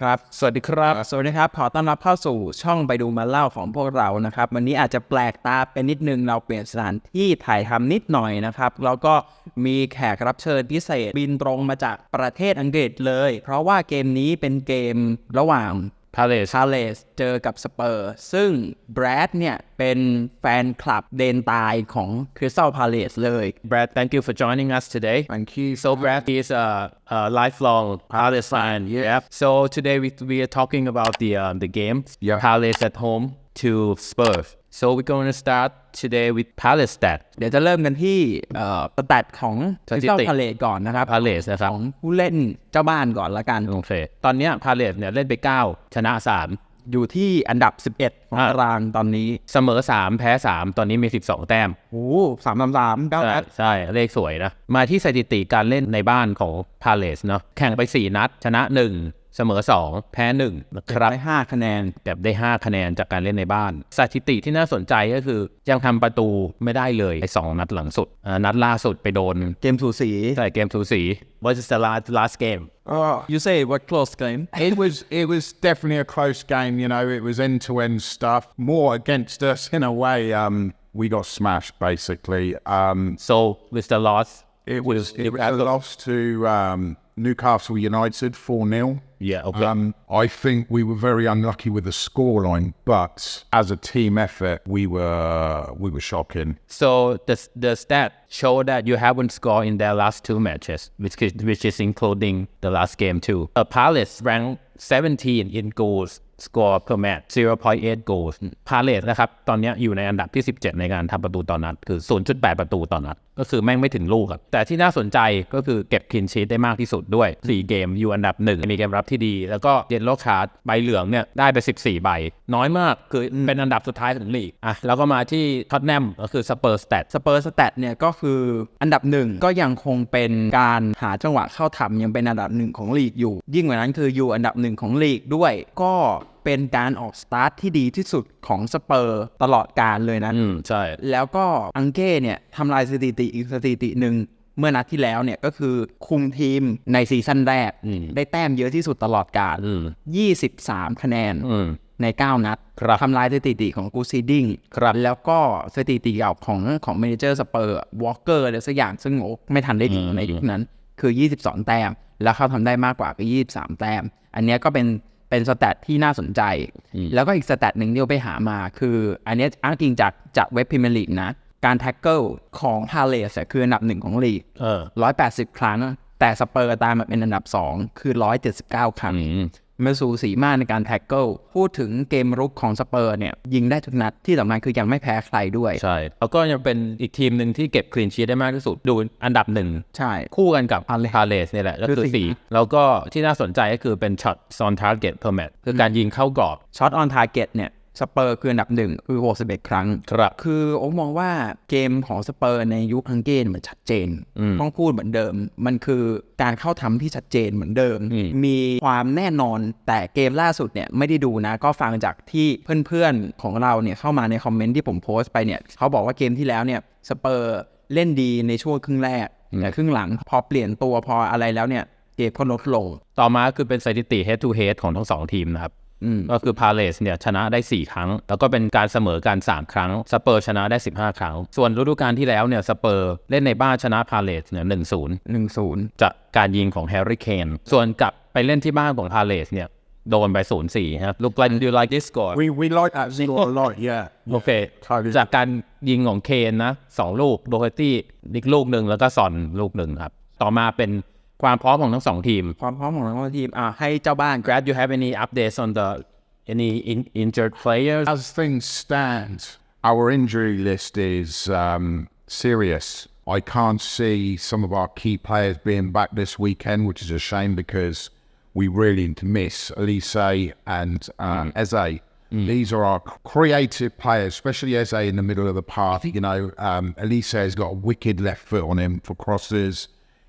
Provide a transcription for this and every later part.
ครับ สวัสดีครับ สวัสดีครับ ขอต้อนรับเข้าสู่ช่องไปดูมาเล่าของพวกเรานะครับ วันนี้อาจจะแปลกตาเป็นนิดนึง เราเปลี่ยนสถานที่ถ่ายทำนิดหน่อยนะครับ แล้วก็มีแขกรับเชิญพิเศษบินตรงมาจากประเทศอังกฤษเลย เพราะว่าเกมนี้เป็นเกมระหว่าง Palace พาเลสเจอกับสเปอร์ ซึ่งแบรดเนี่ย เป็นแฟนคลับเดนตายของคริสตัลพาเลสเลย Brad thank you for joining us today Thank you. so Brad is a, a lifelong Palace fan yeah so today we, we are talking about the um, the game Yeah. Palace at home to Spurs so we're going to start today with Palace stat เดี๋ยวจะเริ่มกันที่เอ่อสแตทของคสถิริสติตัลพาเลสก่อนนะครับ Palace นะครับของผู้เล่นเจ้าบ้านก่อนละกันโอเคตอนเนี้ย Palace เนี่ยเล่นไป 9 ชนะ 3อยู่ที่อันดับ 11ของอ่าตารางตอนนี้เสมอ 3 แพ้ 3 ตอนนี้มี 12 แต้มโอ้สามสามสามเก้าใช่นัดใช่ เลขสวยนะ มาที่สถิติการเล่นในบ้านของ Palace เนาะแข่งไป 4 นัด ชนะ 1 เสมอ 2 แพ้1นะครับได้ห้าคะแนนแบบได้ 5 คะแนนจากการเล่นในบ้าน สถิติที่น่าสนใจก็คือ ยังทำประตูไม่ได้เลยไอ้สองนัดหลังสุดอ่านัดล่าสุดไปโดนเกมสูสีใส่เกมสูสี What is the last last game Oh, you say what close game it was it was definitely a close game. You know, it was end to end stuff. More against us in a way. Um, we got smashed basically. Um, so with the loss it was it was a loss to um, Newcastle United four 0 yeah okay Um, I think we were very unlucky with the scoreline, but as a team effort, we were we were shocking. so does does that show that you haven't scored in their last two matches which is which is including the last game too a Palace ranked 17 in goals score per match 0.8 goals Palace นะครับ ตอนเนี้ยอยู่ในอันดับที่ 17 ในการทำประตูต่อนัด คือ 0.8 ประตูต่อนัด ก็คือแม่งไม่ถึงลูกอะแต่ที่น่าสนใจก็คือเก็บคินชีตได้มากที่สุดด้วย 4 เกมอยู่อันดับ 1 มีเกมรับที่ดี แล้วก็เยนโลคาร์ดใบเหลืองเนี่ยได้ไป 14 ใบ น้อยมากคือเป็นอันดับสุดท้ายของลีกอะแล้วก็มาที่ท็อตแนมก็คือสเปอร์สแตทสเปอร์สแตทเนี่ยก็คืออันดับหนึ่งก็ยังคงเป็นการหาจังหวะเข้าทำยังเป็นอันดับหนึ่งของลีกอยู่ ยิ่งกว่านั้นคืออยู่อันดับหนึ่งของลีกด้วยก็เป็นการออกสตาร์ทที่ดีที่สุดของสเปอร์ตลอดการเลยนะอืมใช่ แล้วก็อังเก้เนี่ยทำลายสถิติอีกสถิติหนึ่งเมื่อนัดที่แล้วเนี่ยก็คือคุมทีมในซีซั่นแรก อืม ได้แต้มเยอะที่สุดตลอดกาลอืม23 คะแนน อืม ใน 9 นัดครับทำลายสถิติของกูซีดิงครับแล้วก็สถิติเก่าของของเมเนเจอร์สเปอร์วอลเกอร์อะไรสักอย่างซึ่งโอ้ไม่ทันได้ถึงในยุคนั้น คือ 22 แต้ม แล้วเขาทำได้มากกว่าก็23 แต้ม อันเนี้ยก็เป็น เป็นสแตทที่น่าสนใจ แล้วก็อีกสแตทหนึ่งที่เราไปหามาคือ อันเนี้ยอ้างอิงจากจากเว็บพรีเมียร์ลีกนะ การแท็กเกิลของพาเลสคืออันดับหนึ่งของลีกเออ180ครั้ง แต่สเปอร์ตามมาเป็นอันดับ2คือ179ครั้งอื มมันสูสีมากในการแท็กเกิลพูดถึงเกมรุกของสเปอร์เนี่ยยิงได้ทุกนัดที่สำคัญคือยังไม่แพ้ใครด้วย ใช่ แล้วก็ยังเป็นอีกทีมหนึ่งที่เก็บคลีนชีตได้มากที่สุด ดูอันดับหนึ่งใช่ คู่กันกับพาเลสเนี่ยแหละก็คืคืออสี่สี่แล้วก็ที่น่าสนใจก็คือเป็นช็อตซอนทาร์เก็ตเพอร์แมทคือการยิงเข้ากรอบช็อตออนทาร์เก็ตเนี่ย สเปอร์คืออันดับหนึ่งคือ61 ครั้ง ครับ คือโอ้มองว่าเกมของสเปอร์ในยุคอังเกนมันชัดเจน ต้องพูดเหมือนเดิม มันคือการเข้าทำที่ชัดเจนเหมือนเดิม มีความแน่นอนแต่เกมล่าสุดเนี่ยไม่ได้ดูนะ ก็ฟังจากที่เพื่อนๆของเราเนี่ยเข้ามาในคอมเมนต์ที่ผมโพสต์ไปเนี่ยเขาบอกว่าเกมที่แล้วเนี่ยสเปอร์เล่นดีในช่วงครึ่งแรกแต่ครึ่งหลังพอเปลี่ยนตัวพออะไรแล้วเนี่ยเกมก็ลดลง ต่อมาคือเป็นสถิติ head to head ของทั้งสองทีมนะครับ ก็คือพาเลสเนี่ยชนะได้ 4 ครั้ง แล้วก็เป็นการเสมอกัน3ครั้งสเปอร์ชนะได้ 15 ครั้ง ส่วนฤดูกาลที่แล้วเนี่ยสเปอร์เล่นในบ้านชนะพาเลสเนี่ย1-0 1-0จากการยิงของแฮร์รี่เคนส่วนกลับไปเล่นที่บ้านของพาเลสเนี่ยโดนไป0-4ครับ Look like you like this score We we like that score a lot. Yeah. โอเค จากการยิงของเคนนะสองลูกโดเฮตี้อีกลูกหนึ่งแล้วก็ซอนลูกหนึ่งครับ ต่อมาเป็น ความพร้อมของทั้งสองทีม ความพร้อมของทั้งทีมอ่ะให้เจ้าบ้าน Grad you have any updates on the any in, injured players As things stand, our injury list is um, serious. I can't see some of our key players being back this weekend, which is a shame because we really need to miss Elise and uh, Eze. These are our creative players, especially Eze in the middle of the path. You know, um, Elise has got a wicked left foot on him for crosses.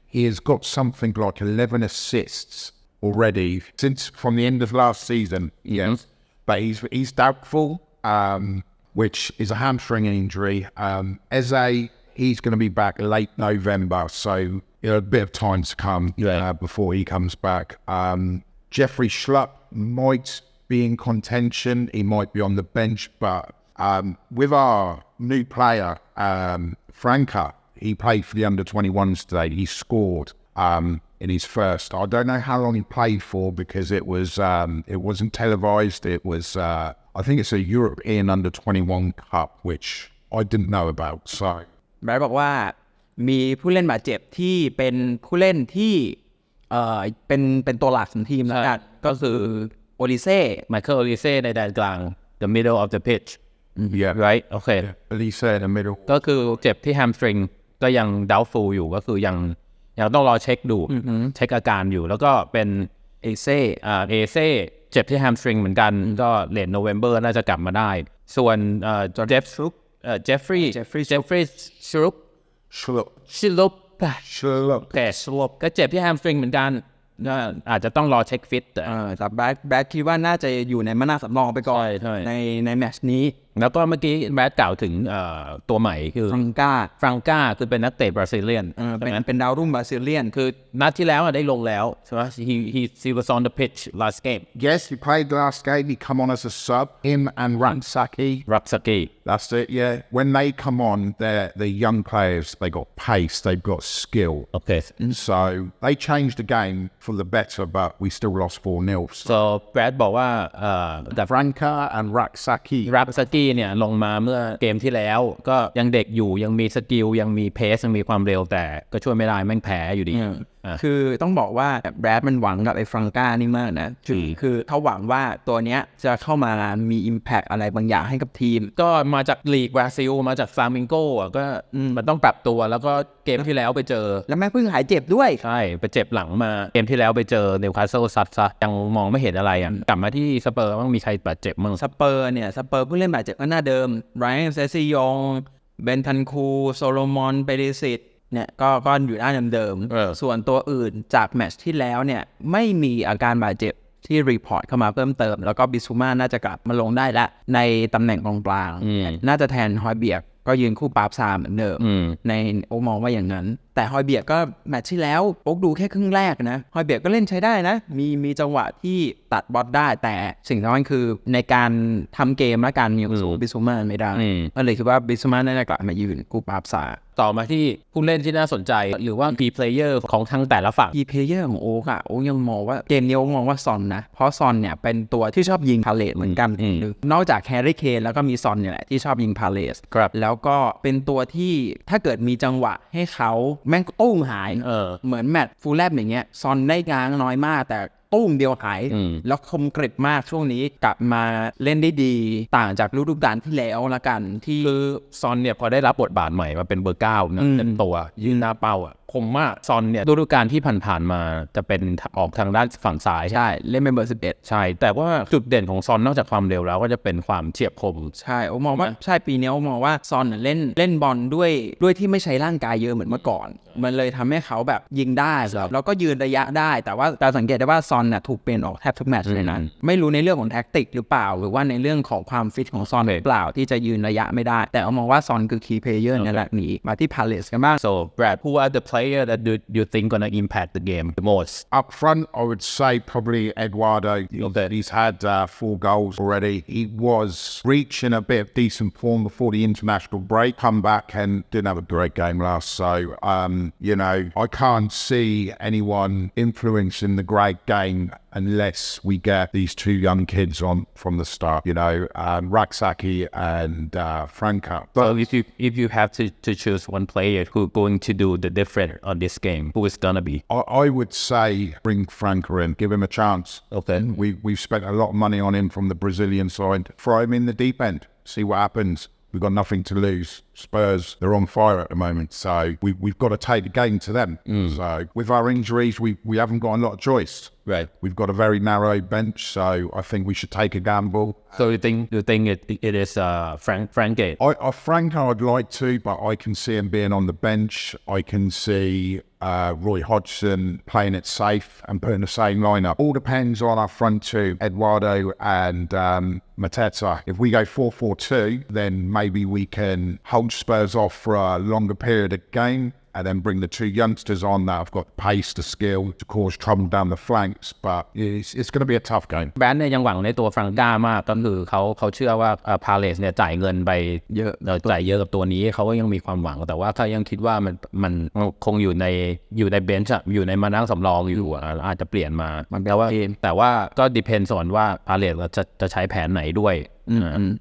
He has got something like 11 assists already since from the end of last season. Yes, but he's he's doubtful, um, which is a hamstring injury. Um, Eze, he's going to be back late November, so you know, a bit of time to come Yeah. uh, before he comes back. Um, Jeffrey Schlupp might be in contention. He might be on the bench, but um, with our new player, um, Franca, he played for the under 21s today. He scored um, in his first. I don't know how long he played for because it was um, it wasn't televised. It was uh, I think it's a European under 21 cup, which I didn't know about. So แบรดบอกว่ามีผู้เล่นบาดเจ็บที่เป็นผู้เล่นที่เอ่อเป็นเป็นตัวหลักของทีมแล้วกันก็คือโอลิเซ่ ไมเคิลโอลิเซ่ในแดนกลาง the middle of the pitch yeah, right โอเค Elise in the middle. ก็คือเจ็บที่แฮมสตริง ก็ยัง doubtful อยู่ก็คือยังยังต้องรอเช็คดูเช็คอาการอยู่ แล้วก็เป็นเอเซ่อ่าเอเซ่เจ็บที่แฮมสตริงเหมือนกัน ก็เลนโนเวมเบอร์น่าจะกลับมาได้ ส่วนเอ่อเจฟเอ่อเจฟฟรีย์ Jeffrey เจฟฟรีย์ชลุป Schlupp. ชิลุป Schlupp. แต่ชลุปก็เจ็บที่แฮมสตริงเหมือนกันก็อาจจะต้องรอเช็คฟิตแต่เออแต่แบรดแบรดคิดว่าน่าจะอยู่ในมานาสำรองไปก่อนใช่ใช่ในในแมตช์นี้แล้วก็เมื่อกี้แบดกล่าวถึงเอ่อตัวใหม่คือ ฟรังกา ฟรังก้าคือเป็นนักเตะบราซิเลียน เออเป็นเป็นดาวรุ่งบราซิเลียน คือนัดที่แล้วอะได้ลงแล้วใช่ไหม he he he was on the pitch last game Yes, he played last game. He come on as a sub. Him and Ransaki. รักสกี That's it. Yeah. When they come on, they're the young players. They got pace. They've got skill. โอเค So they changed the game for the better, but we still lost four 0 so แบรดบอกว่าเอ่อแต่ Franca and Raksaki. รั กี้เนี่ยลงมาเมื่อเกมที่แล้วก็ยังเด็กอยู่ยังมีสกิลยังมีเพสยังมีความเร็วแต่ก็ช่วยไม่ได้แม่งแพ้อยู่ดีคือต้องบอกว่าแบรดมันหวังกับไอ้ฟรังกานี่มากนะคือคือเขาหวังว่าตัวเนี้ยจะเข้ามามี Impact อะไรบางอย่างให้กับทีม ก็มาจากลีกบราซิล มาจากฟลามิงโกอะก็มันต้องปรับตัวแล้วก็เกมที่แล้วไปเจอ แล้วแม่งเพิ่งหายเจ็บด้วย ใช่ ไปเจ็บหลังมาเกมที่แล้วไปเจอเนวคาสเซิลซัดซะยังมองไม่เห็นอะไรอะกลับมาที่สเปอร์มันมีใครบาดเจ็บมั้งสเปอร์เนี่ยสเปอร์ผู้เล่นบาดเจ็บก็หน้าเดิมไรอันเซซิยองเบนทันคูโซโลมอนเปเดซิต เนี่ยก็ก็อยู่หน้าเดิมเออ ส่วนตัวอื่นจากแมตช์ที่แล้วเนี่ยไม่มีอาการบาดเจ็บที่รีพอร์ตเข้ามาเพิ่มเติม แล้วก็บิซูมาน่าจะกลับมาลงได้ละ ในตำแหน่งกองกลางน่าจะแทนฮอยเบียกก็ยืนคู่ปราบซามเหมือนเดิมในโอมองว่าอย่างนั้น แต่ฮอยเบียกก็แมตช์ที่แล้วโอ๊กดูแค่ครึ่งแรกนะฮอยเบียกก็เล่นใช้ได้นะ มีมีจังหวะที่ตัดบอลได้ แต่สิ่งสำคัญคือในการทำเกมและการมีสูบิซูมาไม่ได้ก็เลยคิดว่าบิซูมาน่าจะกลับมายืนคู่ปราบซามต่อมาที่ผู้เล่นที่น่าสนใจ หรือว่า key player ของทั้งแต่ละฝั่งคีเพลเยอร์ของโอ๊กอะโอ๊กยังมองว่าเกมนี้โอ๊กมองว่าซอนนะ เพราะซอนเนี่ยเป็นตัวที่ชอบยิงพาเลตเหมือนกัน นอกจากแฮร์รี่เคนแล้วก็มีซอนเนี่ยแหละที่ชอบยิงพาเลตครับแล้วก็เป็นตัวที่ถ้าเกิดมีจังหวะให้เขาแม่งตุ้งหาย เออ เหมือนแมตช์ฟูลแลบอย่างเงี้ย ซอนได้งางน้อยมาก แต่ ตุ้มเดียวหาย แล้วคมกริบมากช่วงนี้กลับมาเล่นได้ดีต่างจากฤดูกาลที่แล้วละกัน ที่คือซอนเนี่ยพอได้รับบทบาทใหม่มาเป็นเบอร์เก้านะเต็มตัวยืนหน้าเป้าอะคมมากซอนเนี่ยฤดูกาลที่ผ่านๆมาจะเป็นออกทางด้านฝั่งซ้ายใช่ เล่นเป็นเบอร์สิบเอ็ดใช่ แต่ว่าจุดเด่นของซอนนอกจากความเร็วแล้วก็จะเป็นความเฉียบคม ใช่โอมองว่าใช่ปีนี้โอมองว่าซอนน่ะเล่นเล่นบอลด้วยด้วยที่ไม่ใช้ร่างกายเยอะเหมือนเมื่อก่อน มันเลยทำให้เขาแบบยิงได้แล้วก็ยืนระยะได้ แต่ว่าเราสังเกตได้ว่าซอนน่ะถูกเปลี่ยนออกแทบทุกแมตช์เลยนะไม่รู้ในเรื่องของแท็กติกหรือเปล่า หรือว่าในเรื่องของความฟิตของซอนหรือเปล่าที่จะยืนระยะไม่ได้ แต่โอมองว่าซอนคือคีย์เพลเยอร์ในระดับนี้มาที่พาเลสกันบ้าง so Brad who are the player that do you think gonna impact the game the most Up front, I would say probably Eduardo. Okay. He's had uh, four goals already. He was reaching a bit of decent form before the international break. Come back and didn't have a great game last. So, um, you know, I can't see anyone influencing the great game unless we get these two young kids on from the start. You know, um, Raksaki and uh, Franco. so if you if you have to, to choose one player who's going to do the different on this game who is gonna be I, I would say bring Franco in, give him a chance. Okay. We we've spent a lot of money on him from the Brazilian side. Throw him in the deep end, see what happens. We've got nothing to lose. Spurs, they're on fire at the moment, so we we've got to take the game to them. So with our injuries, we we haven't got a lot of choice. Right. We've got a very narrow bench, so I think we should take a gamble. so you think you think it it is uh Frank Frank Gate I, I Franco, I'd like to, but I can see him being on the bench. I can see uh, Roy Hodgson playing it safe and putting the same lineup. All depends on our front two, Eduardo and um, Mateta. If we go 4 4 2, then maybe we can hold Spurs off for a longer period of game. and then bring the two youngsters on that have got pace, the skill to cause trouble down the flanks. But it's, it's going to be a tough game. แบรนด์เนี่ยยังหวังในตัวฟรังก้ามากก็คือเขาเขาเชื่อว่าพาเลสเนี่ยจ่ายเงินไปเยอะเราจ่ายเยอะกับตัวนี้เขาก็ยังมีความหวัง แต่ว่าเขายังคิดว่ามันมันมันคงอยู่ในอยู่ในเบนช์อะอยู่ในมานั่งสำรองอยู่อะอาจจะเปลี่ยนมามันเป็นแต่ว่าเกมแต่ว่าก็ดิเพนส่วนว่าพาเลสจะจะใช้แผนไหนด้วยอ่า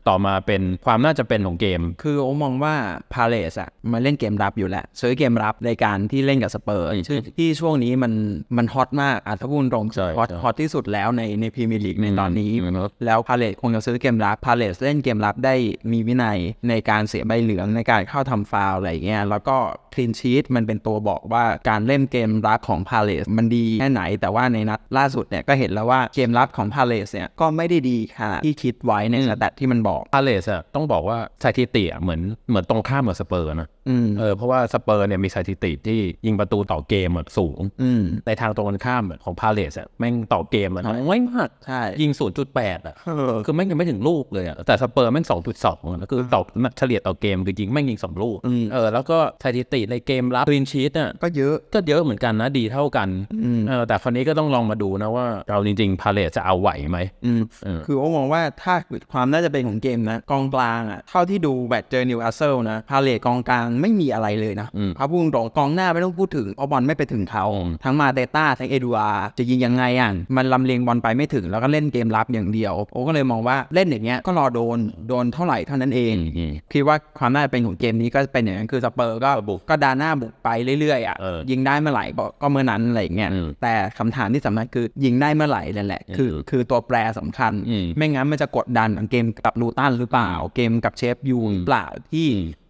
ต่อมาเป็นความน่าจะเป็นของเกม คือโอมองว่าพาเลสอะมาเล่นเกมรับอยู่แหละซื้อเกมรับในการที่เล่นกับสเปอร์ซึ่งที่ช่วงนี้มันมันฮอตมากอะถ้าพูดตรงใช่ฮอตใช่ฮอตที่สุดแล้วในในพรีเมียร์ลีกในตอนนี้อืมครับแล้วพาเลสคงจะซื้อเกมรับพาเลสเล่นเกมรับได้มีวินัยในการเสียใบเหลืองในการเข้าทำฟาวล์อะไรอย่างเงี้ยแล้วก็คลีนชีตมันเป็นตัวบอกว่าการเล่นเกมรับของพาเลสมันดีแค่ไหน แต่ว่าในนัดล่าสุดเนี่ยก็เห็นแล้วว่าเกมรับของพาเลสเนี่ยก็ไม่ได้ดีค่ะที่คิดไว้ในสแตทที่มันบอกพาเลสอะต้องบอกว่าสถิติอะเหมือนเหมือนตรงข้ามกับสเปอร์นะ เออเพราะว่าสเปอร์เนี่ยมีสถิติที่ยิงประตูต่อเกมอะสูงอืมในทางตรงกันข้ามอะของพาเลสอะแม่งต่อเกมอะน้อยมากใช่ยิง 0.8 อะเออคือแม่งยังไม่ถึงลูกเลยอะแต่สเปอร์แม่ง 2.2อะคือต่อเฉลี่ยต่อเกมคือยิงแม่งยิง 2 ลูกอืมเออแล้วก็สถิติในเกมรับคลีนชีตอะก็เยอะก็เยอะเหมือนกันนะดีเท่ากันเออแต่คราวนี้ก็ต้องลองมาดูนะว่าเราจริงๆพาเลสจะเอาไหวไหมอืมเออคือโอ้มองว่าถ้าความน่าจะเป็นของเกมนะกองกลางอะเท่าที่ดูแบตเจอนิวคาสเซิลนะพาเลตกองกลางไม่มีอะไรเลยนะเขาพูดตรงๆกองหน้าไม่ต้องพูดถึงเพราะบอลไม่ไปถึงเขาทั้งมาเตต้าทั้งเอดูอาร์จะยิงยังไงอะมันลำเลียงบอลไปไม่ถึงแล้วก็เล่นเกมรับอย่างเดียว โอ้ก็เลยมองว่าเล่นอย่างเงี้ยก็รอโดนโดนเท่าไหร่เท่านั้นเองคิดว่าความน่าจะเป็นของเกมนี้ก็เป็นอย่างนั้นคือสเปอร์ก็บุกก็ดาหน้าบุกไปเรื่อยๆอะเออยิงได้เมื่อไหร่ก็ก็เมื่อนั้นอะไรอย่างเงี้ยอืมแต่คำถามที่สำคัญคือยิงได้เมื่อไหร่นั่นแหละคือคือตัวแปรสำคัญอืมไม่งั้นมันจะกดดันเหมือนเกมกับลูตันหรือเปล่า เกมกับเชฟยูหรือเปล่าที่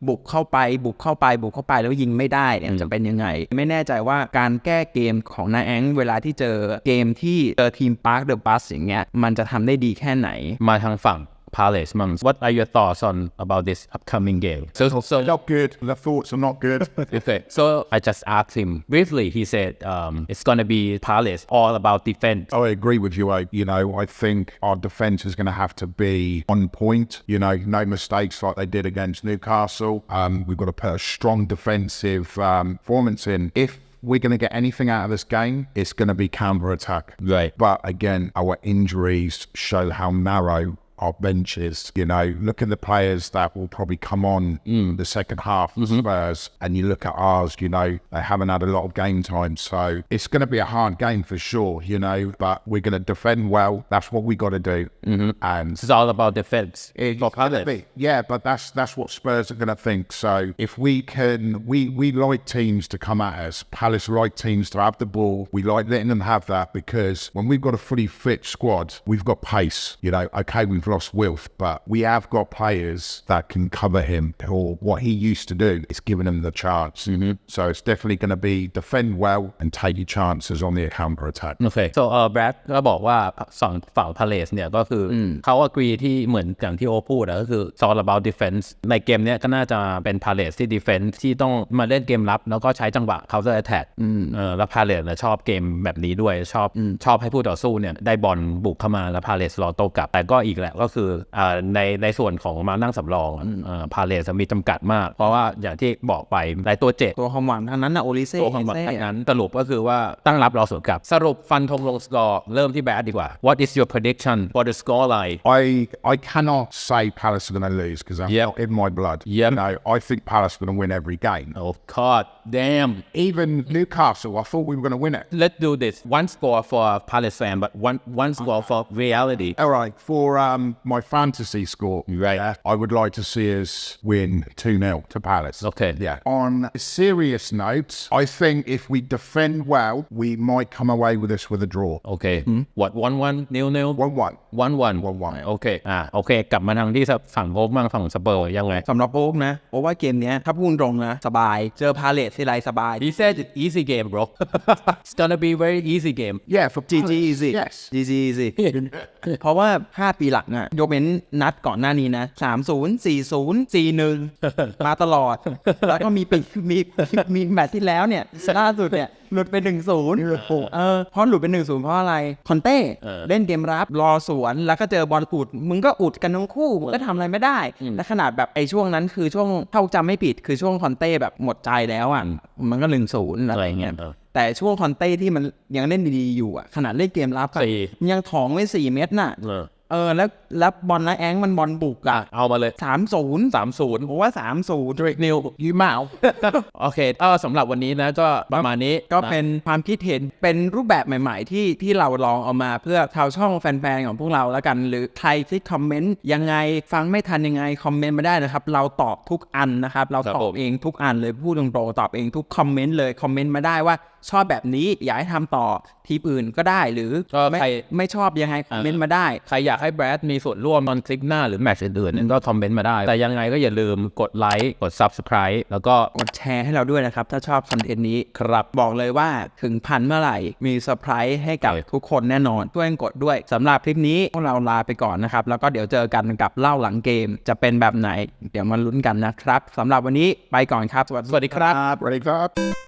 บุกเข้าไปบุกเข้าไปบุกเข้าไปแล้วยิงไม่ได้เนี่ยมันจะเป็นยังไง ไม่แน่ใจว่าการแก้เกมของนาแองเวลาที่เจอเกมที่เจอทีมปาร์คเดอะบัสอย่างเงี้ยมันจะทำได้ดีแค่ไหนมาทางฝั่ง Palace มั่ง What are your thoughts on about this upcoming game so so Not good. The thoughts are not good. Okay. So I just asked him briefly. He said um, it's going to be Palace, all about defense. I agree with you. I, you know, I think our defense is going to have to be on point. You know, no mistakes like they did against Newcastle. Um, we've got to put a strong defensive um, performance in. If we're going to get anything out of this game, it's going to be counter attack. Right. But again, our injuries show how narrow our benches. You know, look at the players that will probably come on in the second half of mm-hmm. Spurs, and you look at ours, you know, they haven't had a lot of game time. So it's going to be a hard game for sure, you know, but we're going to defend well. That's what we got to do. Mm-hmm. And It's all about defense. it's gonna be. Yeah, but that's that's what Spurs are going to think. So if we can, we we like teams to come at us. Palace like teams to have the ball. We like letting them have that because when we've got a fully fit squad, we've got pace. You know, okay, we've lost Wilf, but we have got players that can cover him. Or what he used to do is giving him the chance. So it's definitely going to be defend well and take your chances on the counter attack. โอเค so เอ่อแบรดก็บอกว่าฝั่งฝั่งพาเลสเนี่ยก็คืออเขาอกรีที่เหมือนอย่างที่โอพูดอะก็คือ it's all about defense ในเกมเนี้ยก็น่าจะเป็นพาเลสที่ defense ที่ต้องมาเล่นเกมรับ แล้วก็ใช้จังหวะ counter attack เออแล้วพาเลสเนี่ยชอบเกมแบบนี้ด้วยชอบชอบให้ผู้ต่อสู้เนี่ยได้บอลบุกเข้ามาแล้วพาเลสรอโต้กลับแต่ก็อีกแหละก็คืออ่าในในส่วนของมานั่งสำรองพาเลสมีจำกัดมาก เพราะว่าอย่างที่บอกไปในตัวเจ็ดตัวความหวังทางนั้นนะโอลิเซ่ตัวความหวังเซ่ทั้งนั้นสรุปก็คือว่าตั้งรับรอสวนกลับ สรุปฟันธงลงสกอร์เริ่มที่แบดดีกว่า What is your prediction for the score line I I cannot say Palace are going to lose because that's Yep. not in my blood. Yep. You know, I think Palace are going to win every game. Oh god damn Even Newcastle, I thought we were going to win it. let's do this one score for Palace fan but one one score for reality All right, for um, my fantasy score, Right. yeah, I would like to see us win 2 0 to Palace. Okay. Yeah. On a serious note, I think if we defend well, we might come away with this with a draw. โอเค what one one nil nil 1 1. one one One one โอเคอ่าโอเค กลับมาทางที่ฝั่งโฮปบ้างฝั่งสเปอร์ยังไง สำหรับโอ๊กนะโอ๊กว่าเกมเนี้ยถ้าพูดตรงนะ สบาย เจอพาเลททีไรสบาย he said it's easy game bro it's gonna be very easy game Yeah, for GG Palace, easy Yes. GG easy เพราะว่า 5 ปีหลังนะ ๆ ะอะยกเว้นนัดก่อนหน้านี้นะสามศูนย์สี่ศูนย์สี่หนึ่งมาตลอด แล้วก็มีปีมีมีแมตช์ที่แล้วเนี่ยล่าสุดเนี่ยหลุดไปหนึ่งศูนย์เออเพราะหลุดไปหนึ่งศูนย์เพราะอะไร คอนเต้เออเล่นเกมรับรอสวนแล้วก็เจอบอลอุด มึงก็อุดกันทั้งคู่มึงก็ทำอะไรไม่ได้ และขนาดแบบไอ้ช่วงนั้นคือช่วงเท่าจำไม่ผิดคือช่วงคอนเต้แบบหมดใจแล้วอะมันก็หนึ่งศูนย์อะไรเงี้ยเออแต่ช่วงคอนเต้ที่มันยังเล่นดีๆอยู่อะขนาดเล่นเกมรับอะสี่มันยังถองไว้สี่เม็ดน่ะ เออเออแล้วแล้วบอลนะแองมันบอลบุกอะเอามาเลยสามศูนย์สามศูนย์ผมว่าสามศูนย์ดริกนิวยูมาโอเคเออสำหรับวันนี้นะก็ประมาณนี้ก็เป็นความคิดเห็นเป็นรูปแบบใหม่ ๆ ที่ที่เราลองเอามาเพื่อชาวช่องแฟนๆของพวกเราแล้วกัน หรือใครที่คอมเมนต์ยังไงฟังไม่ทันยังไง คอมเมนต์มาได้นะครับ เราตอบทุกอันนะครับ เราครับตอผบมเองทุกอันเลยพูดตรงๆตอบเองทุกคอมเมนต์เลยคอมเมนต์มาได้ว่าชอบแบบนี้อยากให้ทำต่อทีมอื่นก็ได้หรือก็ไม่ใคร ไม่ชอบยังไงคอมเมนต์มาได้ ใครอยากให้แบรดมีส่วนร่วมตอนคลิปหน้าหรือแมตช์อื่นๆเนี่ยก็คอมเมนต์มาได้ แต่ยังไงก็อย่าลืมกดไลค์กด Subscribe แล้วก็ กดแชร์ให้เราด้วยนะครับ ถ้าชอบคอนเทนต์นี้ครับบอกเลยว่าถึงพันเมื่อไหร่ มีเซอร์ไพรส์ให้กับโอเคทุกคนแน่นอนช่วยกดด้วยสำหรับคลิปนี้พวกเราลาไปก่อนนะครับ แล้วก็เดี๋ยวเจอกันกับเล่าหลังเกมจะเป็นแบบไหน เดี๋ยวมาลุ้นกันนะครับสำหรับวันนี้ไปก่อนครับ สวัสดีครับ Ready, clap?